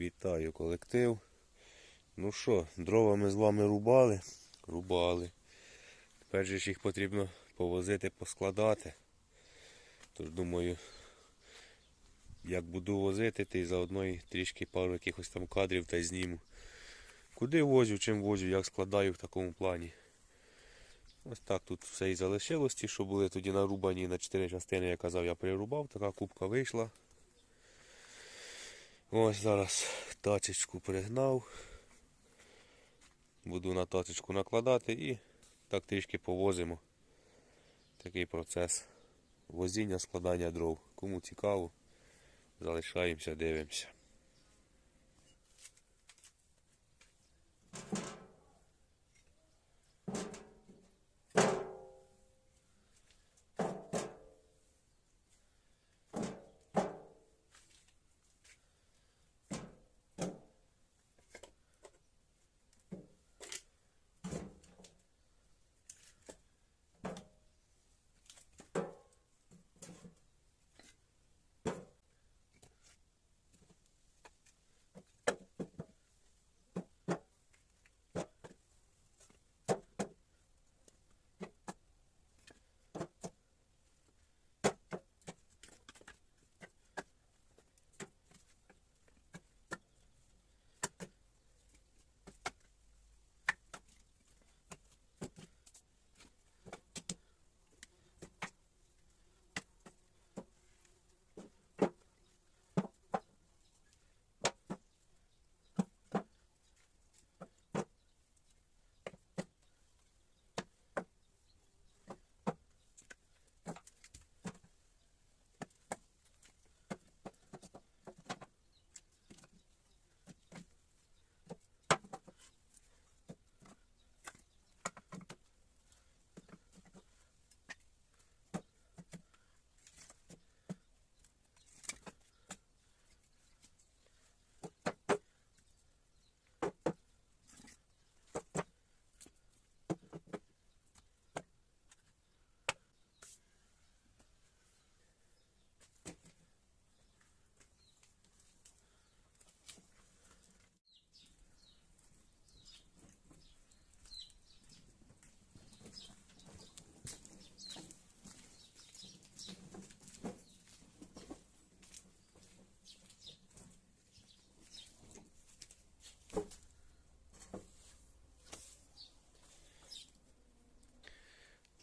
Вітаю колектив. Ну що, дрова ми з вами рубали? Рубали. Тепер же ж їх потрібно повозити, поскладати. Тож думаю, як буду возити, то й заодно і трішки пару якихось там кадрів та й зніму. Куди возю, чим возю, як складаю в такому плані. Ось так тут все і залишилось, ті, що були тоді нарубані на 4 частини, я казав, я перерубав, така кубка вийшла. Ось зараз тачечку пригнав. Буду на тачечку накладати і так трішки повозимо. Такий процес возіння, складання дров. Кому цікаво, залишаємося, дивимося.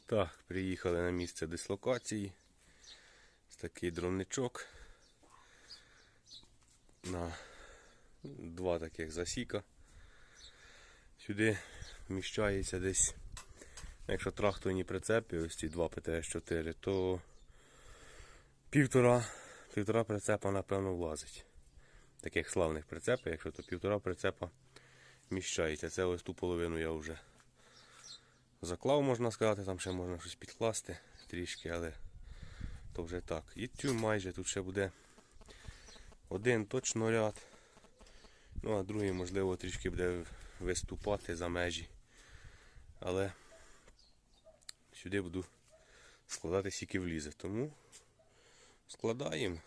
Так, приїхали на місце дислокації. Такий дровничок. На два таких засіка. Сюди вміщається десь, якщо тракторні прицепи, ось ці два ПТС-4, то півтора, півтора прицепа, напевно, влазить. Таких славних прицепів, якщо то півтора прицепа вміщається. Це ось ту половину я вже заклав, можна сказати, там ще можна щось підкласти трішки, але то вже так. І цю майже тут ще буде один точно ряд. Ну, а другий, можливо, трішки буде виступати за межі. Але сюди буду складати скільки влізе. Тому складаємо.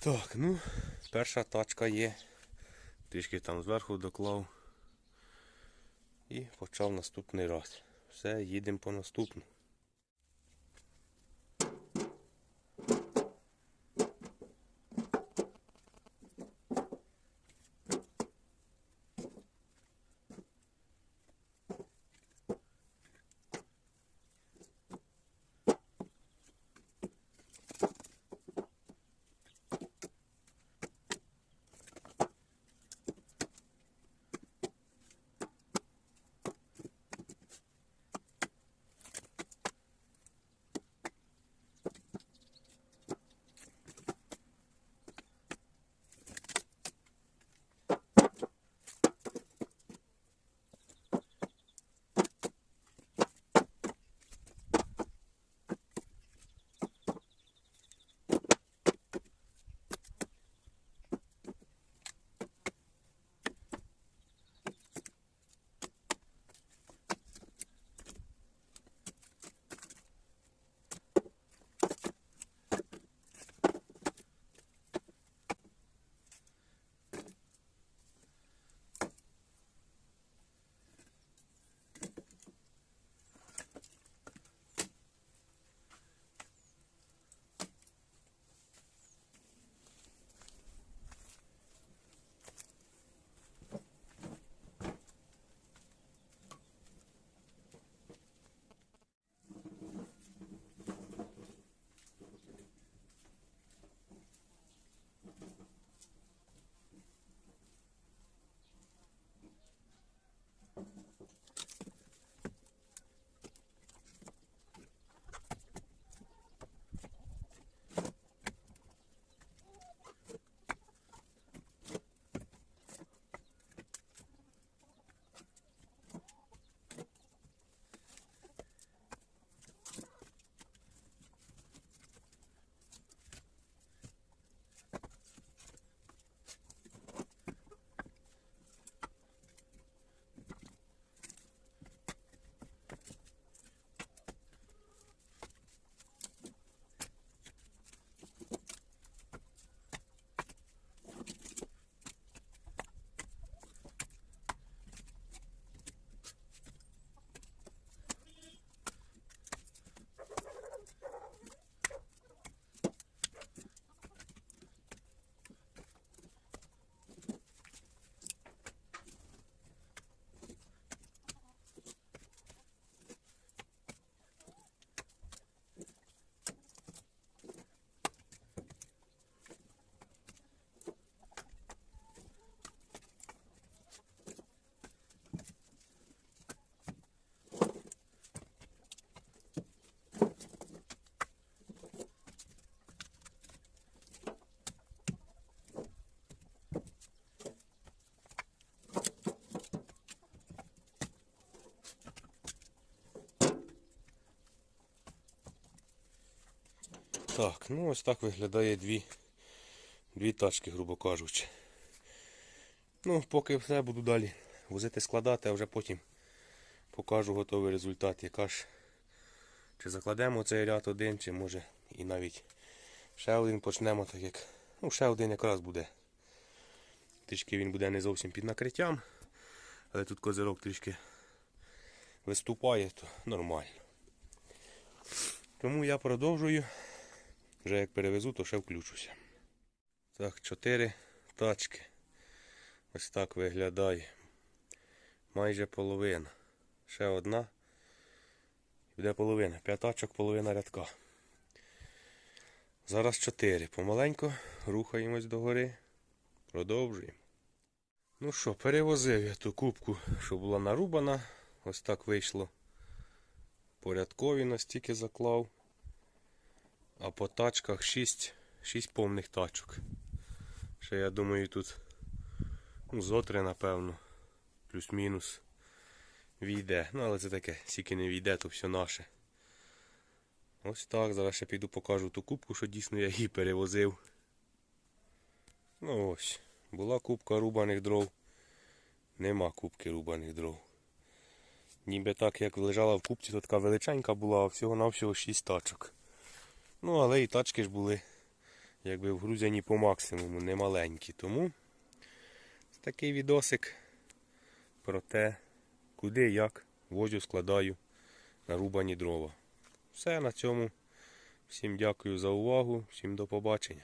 Так, ну, перша тачка є. Трішки там зверху доклав. І почав наступний раз. Все, їдемо по наступну. Так, ну ось так виглядає дві, дві тачки, грубо кажучи. Ну, поки все буду далі возити складати, а вже потім покажу готовий результат. Яка ж чи закладемо цей ряд один, чи може і навіть ще один почнемо, так як. Ну, ще один якраз буде. Трішки він буде не зовсім під накриттям, але тут козирок трішки виступає, то нормально. Тому я продовжую. Вже як перевезу, то ще включуся. Так, чотири тачки. Ось так виглядає. Майже половина. Ще одна. Буде половина. П'ять тачок, половина рядка. Зараз чотири. Помаленько рухаємось догори. Продовжуємо. Ну що, перевозив я ту кубку, що була нарубана. Ось так вийшло. Порядкові настільки заклав. А по тачках 6, 6 повних тачок. Ще я думаю тут ну, зо три, напевно. Плюс-мінус. Війде. Ну, але це таке, скільки не війде, то все наше. Ось так, зараз ще піду покажу ту кубку, що дійсно я її перевозив. Ну ось. Була кубка рубаних дров. Нема кубки рубаних дров. Ніби так, як лежала в кубці, то така величенька була, а всього-навсього 6 тачок. Ну, але і тачки ж були, якби вгрузяні по максимуму, не маленькі. Тому такий відосик про те, куди, як возю складаю нарубані дрова. Все на цьому. Всім дякую за увагу, всім до побачення.